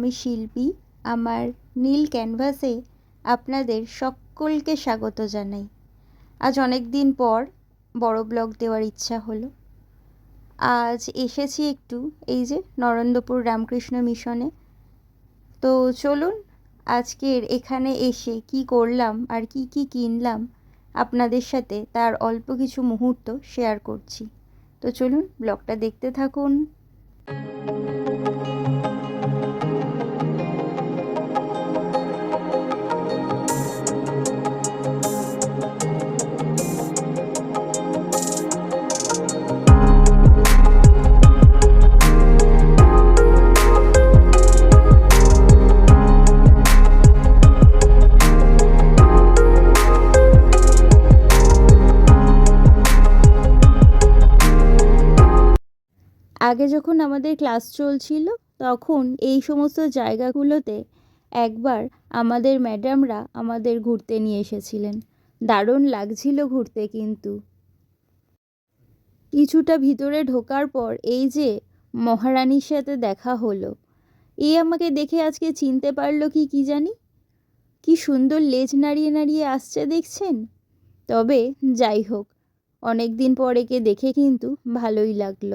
আমি শিল্পী, আমার নীল ক্যানভাসে আপনাদের সকলকে স্বাগত জানাই। আজ অনেক দিন পর বড় ব্লগ দেওয়ার ইচ্ছা হলো। আজ এসেছি একটু এই যে নরেন্দ্রপুর রামকৃষ্ণ মিশনে। তো চলুন আজকের এখানে এসে কি করলাম আর কি কি কিনলাম আপনাদের সাথে তার অল্প কিছু মুহূর্ত শেয়ার করছি। তো চলুন ব্লগটা দেখতে থাকুন। আগে যখন আমাদের ক্লাস চলছিল, তখন এই সমস্ত জায়গাগুলোতে একবার আমাদের ম্যাডামরা আমাদের ঘুরতে নিয়ে এসেছিলেন। দারুণ লাগছিল ঘুরতে কিন্তু। কিছুটা ভিতরে ঢোকার পর এই যে মহারানীর সাথে দেখা হলো, এ আমাকে দেখে আজকে চিনতে পারল কি কি জানি? কি সুন্দর লেজ নাড়িয়ে নাড়িয়ে আসছে দেখছেন? তবে যাই হোক অনেক দিন পর একে দেখে কিন্তু ভালোই লাগল।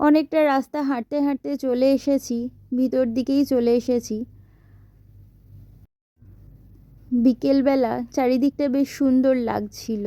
অনেকটা রাস্তা হাঁটতে হাঁটতে চলে এসেছি, ভিতর দিকেই চলে এসেছি। বিকেলবেলা চারিদিকটা বেশ সুন্দর লাগছিল।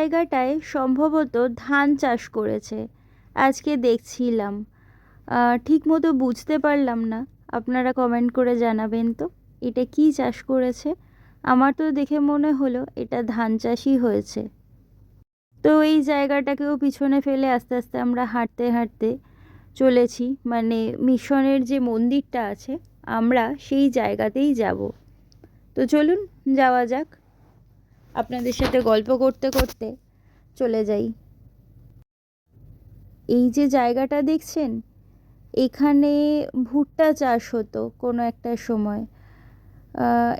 জায়গাটায় সম্ভবত ধান চাষ করেছে। আজকে দেখছিলাম। ঠিক মতো বুঝতে পারলাম না। আপনারা কমেন্ট করে জানাবেন তো। এটা কি চাষ করেছে? আমার তো দেখে মনে হলো এটা ধান চাষই হয়েছে। তো এই জায়গাটাকেও পিছনে ফেলে আস্তে আস্তে আমরা হাঁটতে হাঁটতে চলেছি। মানে মিশনের যে মন্দিরটা আছে, আমরা সেই জায়গাতেই যাব। তো চলুন, যাওয়া যাক। আপনাদের সাথে গল্প করতে করতে চলে যাই। এই যে জায়গাটা দেখছেন, এখানে ভুট্টা চাষ হতো কোনো একটা সময়।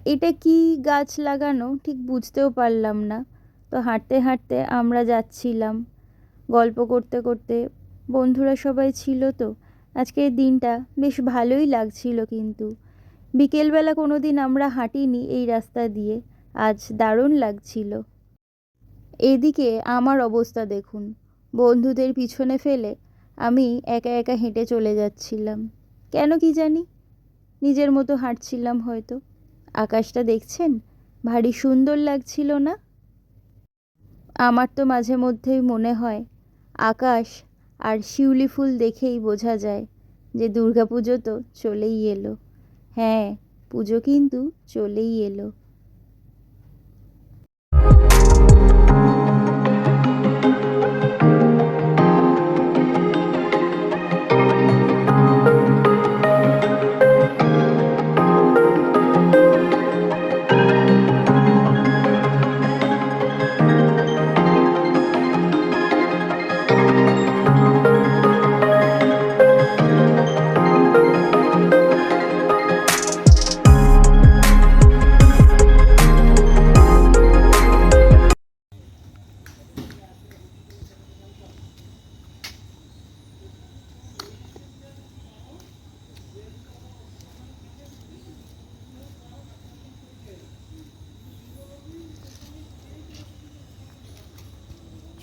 এটা কি গাছ লাগানো? ঠিক বুঝতেও পারলাম না। তো হাঁটতে হাঁটতে আমরা যাচ্ছিলাম, গল্প করতে করতে। বন্ধুরা সবাই ছিল তো। আজকের দিনটা বেশ ভালোই লাগছিল কিন্তু। বিকেলবেলা কোনো দিন আমরা হাঁটিনি এই রাস্তা দিয়ে। আজ দারুণ লাগছিল। এদিকে আমার অবস্থা দেখুন। বন্ধুদের পিছনে ফেলে আমি একা একা হেঁটে চলে যাচ্ছিলাম। কেন কি জানি? নিজের মতো হাঁটছিলাম হয়তো। আকাশটা দেখছেন? ভারী সুন্দর লাগছিল না? আমার তো মাঝে মধ্যেই মনে হয়, আকাশ আর শিউলি ফুল দেখেই বোঝা যায় যে দুর্গাপুজো তো চলেই এলো। হ্যাঁ পুজো কিন্তু চলেই এলো।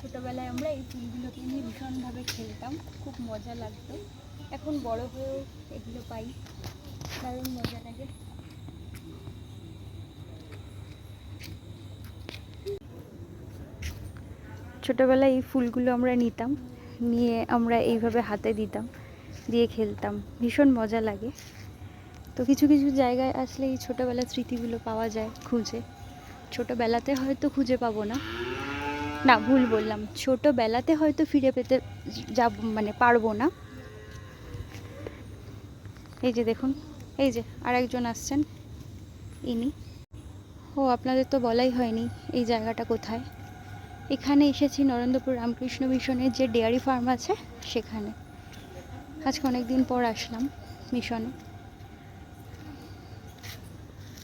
ছোটোবেলায় আমরা এই ফুলগুলোকে নিয়ে ভীষণভাবে খেলতাম, খুব মজা লাগতো। এখন বড় হয়েও এগুলো পাই, দারুণ মজা লাগে। ছোটোবেলায় এই ফুলগুলো আমরা নিতাম, নিয়ে আমরা এইভাবে হাতে দিতাম, দিয়ে খেলতাম, ভীষণ মজা লাগে। তো কিছু কিছু জায়গায় আসলে এই ছোটোবেলার স্মৃতিগুলো পাওয়া যায় খুঁজে। ছোটোবেলাতে হয়তো খুঁজে পাবো না না, ভুল বললাম। ছোটোবেলাতে হয়তো ফিরে পেতে যাব মানে পারব না। এই যে দেখুন, এই যে আরেকজন আসছেন, ইনি। ও, আপনাদের তো বলাই হয়নি এই জায়গাটা কোথায়। এখানে এসেছি নরেন্দ্রপুর রামকৃষ্ণ মিশনের যে ডেয়ারি ফার্ম আছে, সেখানে। আজকে অনেক দিন পর আসলাম মিশনে।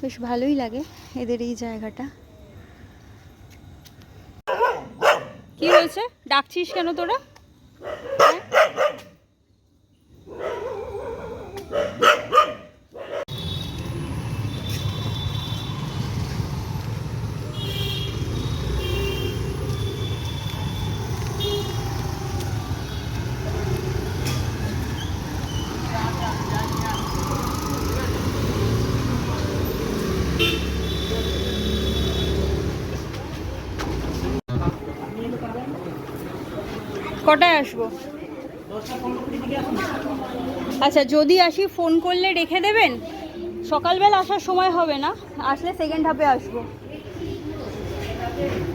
বেশ ভালোই লাগে এদের এই জায়গাটা। কি হয়েছে? ডাকছিস কেন তোরা? কটায় আসব? আচ্ছা যদি আসি ফোন করলে রেখে দেবেন? সকালবেলা আসার সময় হবে না? আসলে সেকেন্ড হাফে আসব।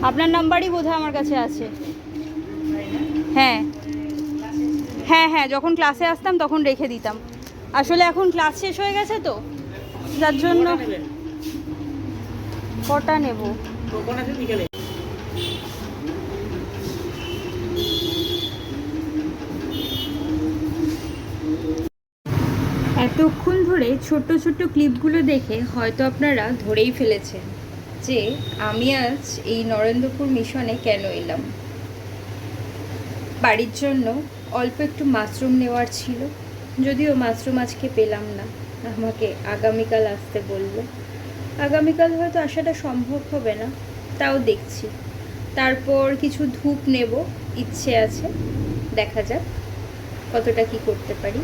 আপনার নাম্বারই বোধহয় আমার কাছে আছে। হ্যাঁ। হ্যাঁ হ্যাঁ যখন ক্লাসে আসতাম তখন রেখে দিতাম। আসলে এখন ক্লাস শেষ হয়ে গেছে তো? যার জন্য কটা নেব? বিকেলে। এতক্ষণ ধরে ছোট্ট ছোট্ট ক্লিপগুলো দেখে হয়তো আপনারা ধরেই ফেলেছেন যে আমি আজ এই নরেন্দ্রপুর মিশনে কেন এলাম। বাড়ির জন্য অল্প একটু মাশরুম নেওয়ার ছিল, যদিও মাশরুম আজকে পেলাম না, আমাকে আগামীকাল আসতে বলল। আগামীকাল হয়তো আসাটা সম্ভব হবে না, তাও দেখছি। তারপর কিছু ধূপ নেব, ইচ্ছে আছে, দেখা যাক কতটা কি করতে পারি।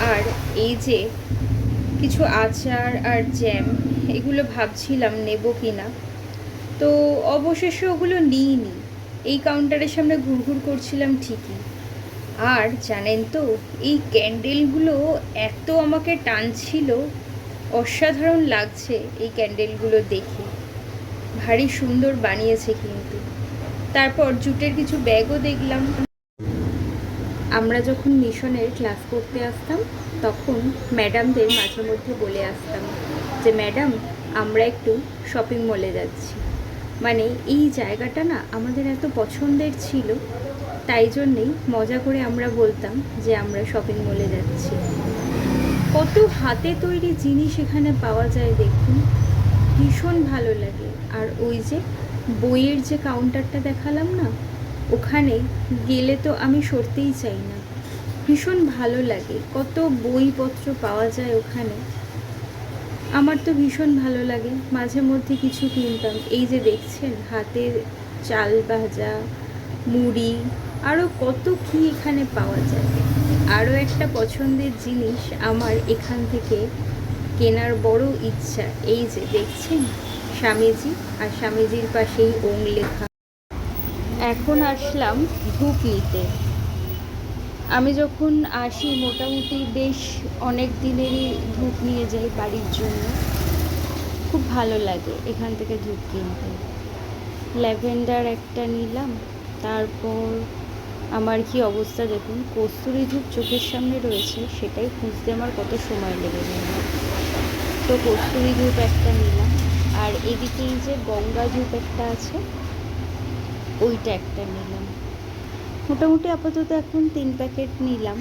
আর এই যে কিছু আচার আর জ্যাম এগুলো ভাবছিলাম নেব কি না তো অবশেষে ওগুলো নিইনি। এই কাউন্টারের সামনে ঘুরঘুর করছিলাম ঠিকই। আর জানেন তো, এই ক্যান্ডেলগুলো এত আমাকে টানছিল, অসাধারণ লাগছে এই ক্যান্ডেলগুলো দেখে। ভারী সুন্দর বানিয়েছে কিন্তু। তারপর জুটের কিছু ব্যাগও দেখলাম। আমরা যখন মিশনের ক্লাস করতে আসতাম, তখন ম্যাডামদের মাঝে মধ্যে বলে আসতাম যে, ম্যাডাম, আমরা একটু শপিং মলে যাচ্ছি। মানে এই জায়গাটা না আমাদের এত পছন্দের ছিল, তাই জন্যেই মজা করে আমরা বলতাম যে, আমরা শপিং মলে যাচ্ছি। কত হাতে তৈরি জিনিস এখানে পাওয়া যায় দেখুন। ভীষণ ভালো লাগে। আর ওই যে বইয়ের যে কাউন্টারটা দেখালাম না ওখানে গেলে তো আমি সরতেই চাই না। ভীষণ ভালো লাগে, কত বইপত্র পাওয়া যায় ওখানে। আমার তো ভীষণ ভালো লাগে, মাঝে মধ্যে কিছু কিনতাম। এই যে দেখছেন, হাতের চাল ভাজা, মুড়ি আরও কত কি এখানে পাওয়া যায়। আরও একটা পছন্দের জিনিস আমার এখান থেকে কেনার বড় ইচ্ছা, এই যে দেখছেন, স্বামীজি, আর স্বামীজির পাশেই ওং লেখা। এখন আসলাম ধূপ নিতে আমি যখন আসি, মোটামুটি বেশ অনেক দিনেরই ধূপ নিয়ে যাই বাড়ির জন্য। খুব ভালো লাগে এখান থেকে ধূপ কিনতে। ল্যাভেন্ডার একটা নিলাম, তারপর আমার কি অবস্থা দেখুন? কস্তুরি ধূপ চোখের সামনে রয়েছে, সেটাই খুঁজতে আমার কত সময় লেগে গেল তো কস্তুরি ধূপ একটা নিলাম, আর এদিকেই যে গঙ্গা ধূপ একটা আছে ওইটা একটা নিলাম। মোটামুটি আপাতত এখন তিন প্যাকেট নিলাম।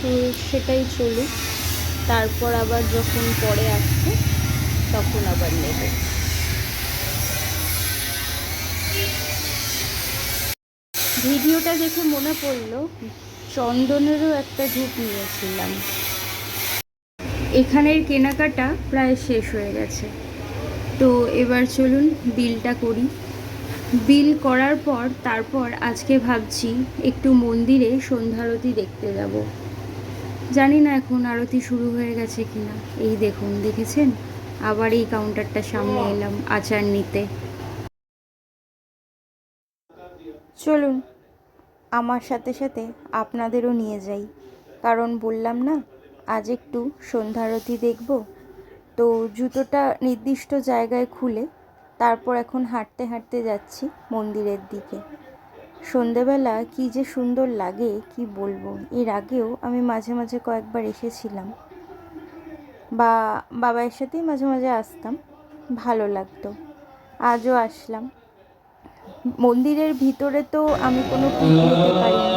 তো সেটাই চলুক। তারপর আবার যখন পরে আসবে তখন আবার নেব। ভিডিওটা দেখে মনে পড়ল, চন্দনেরও একটা ধূপ নিয়েছিলাম। এখানের কেনাকাটা প্রায় শেষ হয়ে গেছে। তো এবার চলুন বিলটা করি। বিল করার পর তারপর আজকে ভাবছি একটু মন্দিরে সন্ধ্যারতি দেখতে যাব। জানি না এখন আরতি শুরু হয়ে গেছে কিনা। এই দেখুন দেখেছেন? আবার এই কাউন্টারটা সামনে এলাম আচার নিতে। চলুন আমার সাথে সাথে আপনাদেরও নিয়ে যাই। কারণ বললাম না আজ একটু সন্ধ্যারতি দেখব। তো জুতোটা নির্দিষ্ট জায়গায় খুলে তারপর এখন হাঁটতে হাঁটতে যাচ্ছি মন্দিরের দিকে। সন্ধেবেলা কি যে সুন্দর লাগে, কি বলব? এর আগেও আমি মাঝে মাঝে কয়েকবার এসেছিলাম। বা বাবার সাথেই মাঝে মাঝে আসতাম, ভালো লাগতো। আজও আসলাম। মন্দিরের ভিতরে তো আমি কোনো পুজো দিতে পারিনি।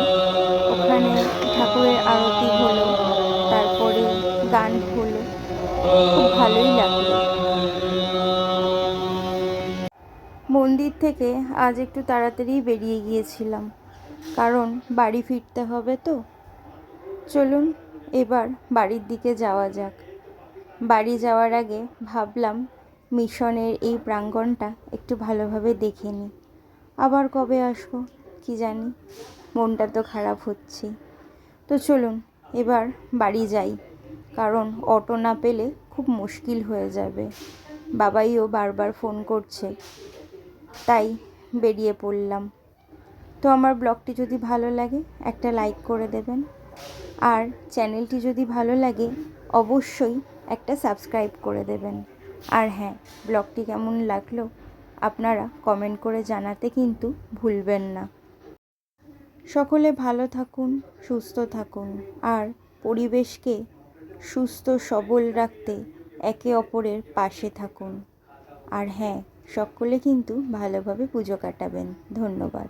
ওখানে ঠাকুরের আরতি হলো, তারপরে গান হলো। খুব ভালোই লাগল। মন্দির থেকে আজ একটু তাড়াতাড়ি বেরিয়ে গিয়েছিলাম। কারণ বাড়ি ফিরতে হবে তো। চলুন, এবার বাড়ির দিকে যাওয়া যাক। বাড়ি যাওয়ার আগে ভাবলাম মিশনের এই প্রাঙ্গণটা একটু ভালোভাবে দেখে নিই আবার কবে আসব, কি জানি? মনটা তো খারাপ হচ্ছে। তো চলুন, এবার বাড়ি যাই। কারণ অটো না পেলে খুব মুশকিল হয়ে যাবে। বাবাইও বারবার ফোন করছে। তাই বেরিয়ে পড়লাম। তো আমার ব্লগটি যদি ভালো লাগে, একটা লাইক করে দেবেন। আর চ্যানেলটি যদি ভালো লাগে, অবশ্যই একটা সাবস্ক্রাইব করে দেবেন। আর হ্যাঁ ব্লগটি কেমন লাগল, আপনারা কমেন্ট করে জানাতে কিন্তু ভুলবেন না। সকলে ভালো থাকুন, সুস্থ থাকুন। আর পরিবেশকে সুস্থ সবল রাখতে একে অপরের পাশে থাকুন। আর হ্যাঁ সকলে কিন্তু ভালোভাবে পুজো কাটাবেন। ধন্যবাদ।